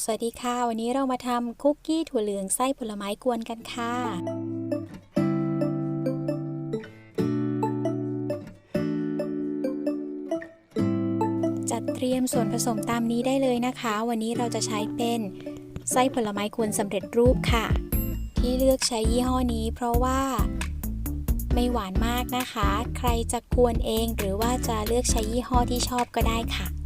สวัสดีค่ะ วันนี้เรามาทำคุกกี้ถั่วเหลืองไส้ผลไม้กวนกันค่ะ จัดเตรียมส่วนผสมตามนี้ได้เลยนะคะ วันนี้เราจะใช้เป็นไส้ผลไม้กวนสำเร็จรูปค่ะ ที่เลือกใช้ยี่ห้อนี้ เพราะว่าไม่หวานมากนะคะ ใครจะกวนเองหรือว่าจะเลือกใช้ยี่ห้อที่ชอบก็ได้ค่ะ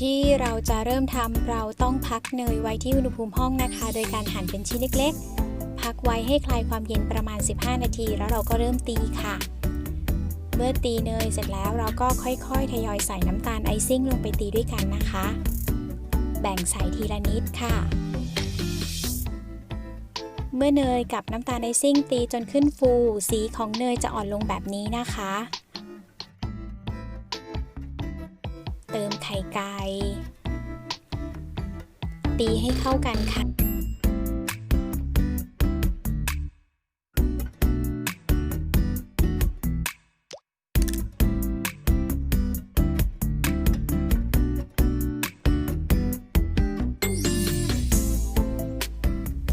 ที่เราจะเริ่มทำเราต้องพักเนยไว้ที่อุณหภูมิห้องนะคะ โดยการหั่นเป็นชิ้นเล็กๆ พักไว้ให้คลายความเย็นประมาณ 15 นาที แล้วเราก็เริ่มตีค่ะ เมื่อตีเนยเสร็จแล้วเราก็ค่อยๆ ทยอยใส่น้ำตาลไอซิ่งลงไปตีด้วยกันนะคะ แบ่งใส่ทีละนิดค่ะ เมื่อเนยกับน้ำตาลไอซิ่งตีจนขึ้นฟู สีของเนยจะอ่อนลงแบบนี้นะคะ เติมไข่ไก่ ตีให้เข้ากันค่ะ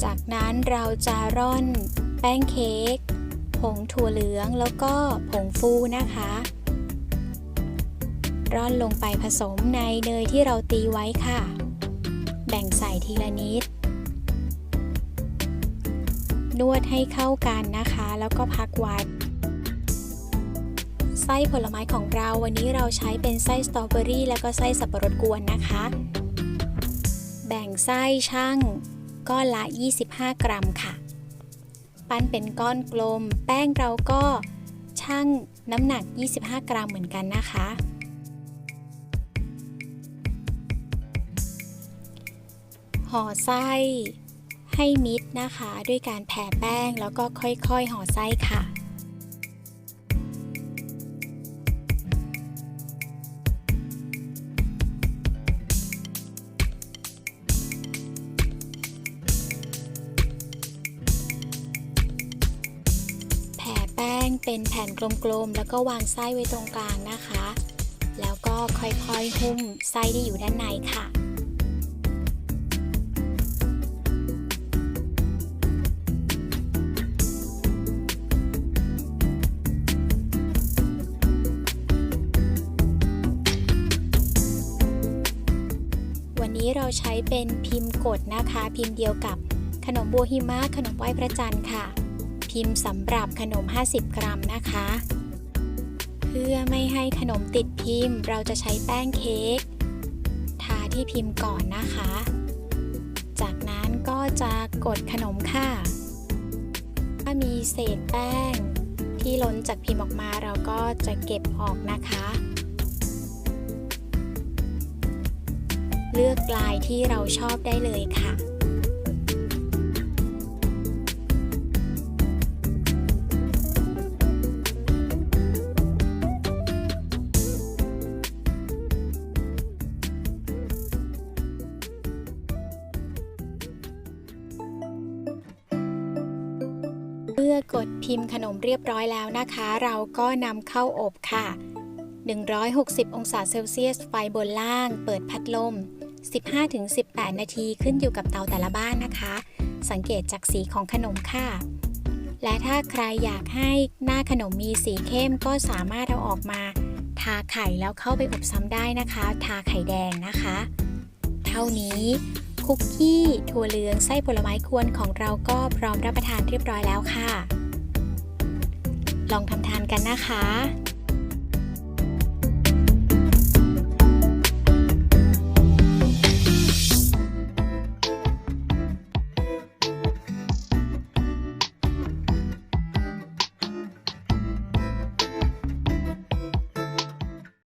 จากนั้นเราจะร่อนแป้งเค้กผงถั่วเหลืองแล้วก็ผงฟูนะคะ ร่อนลงไปผสมในเนยที่เราตีไว้ค่ะ แบ่งใส่ทีละนิด นวดให้เข้ากันนะคะ แล้วก็พักไว้ไส้ผลไม้ของเราวันนี้เราใช้เป็นไส้สตรอเบอรี่แล้วก็ไส้สับปะรดกวนนะคะ แบ่งไส้ช่างก้อนละ 25 กรัมค่ะ ปั้นเป็นก้อนกลม แป้งเราก็ช่างน้ำหนัก 25 กรัมเหมือนกันนะคะ ห่อไส้ให้มิดนะคะ ด้วยการแผ่แป้งแล้วก็ค่อยๆ ห่อไส้ค่ะแผ่แป้งเป็นแผ่นกลมๆ แล้วก็วางไส้ไว้ตรงกลางนะคะ แล้วก็ค่อยๆหุ้มไส้ที่อยู่ด้านในค่ะ นี้เราใช้เป็นพิมพ์กดนะคะ พิมพ์เดียวกับขนมบัวหิมะขนมไหว้พระจันทร์ค่ะ พิมพ์สำหรับขนม 50 กรัมนะคะ เพื่อไม่ให้ขนมติดพิมพ์ เราจะใช้แป้งเค้กทาที่พิมพ์ก่อนนะคะ จากนั้นก็จะกดขนมค่ะ ถ้ามีเศษแป้งที่ล้นจากพิมพ์ออกมาเราก็จะเก็บออกนะคะ เลือกลายที่เราชอบได้เลยค่ะเมื่อกดพิมพ์ขนมเรียบร้อยแล้วนะคะ เราก็นำเข้าอบค่ะ 160 องศาเซลเซียสไฟบนล่าง เปิดพัดลม 15-18 นาทีขึ้นอยู่กับเตาแต่ละบ้านนะคะ สังเกตจากสีของขนมค่ะ และถ้าใครอยากให้หน้าขนมมีสีเข้มก็สามารถเอาออกมา ทาไข่แล้วเข้าไปอบซ้ำได้นะคะ ทาไข่แดงนะคะ เท่านี้คุกกี้ถั่วเหลืองไส้ผลไม้กวนของเราก็พร้อมรับประทานเรียบร้อยแล้วค่ะ ลองทำทานกันนะคะ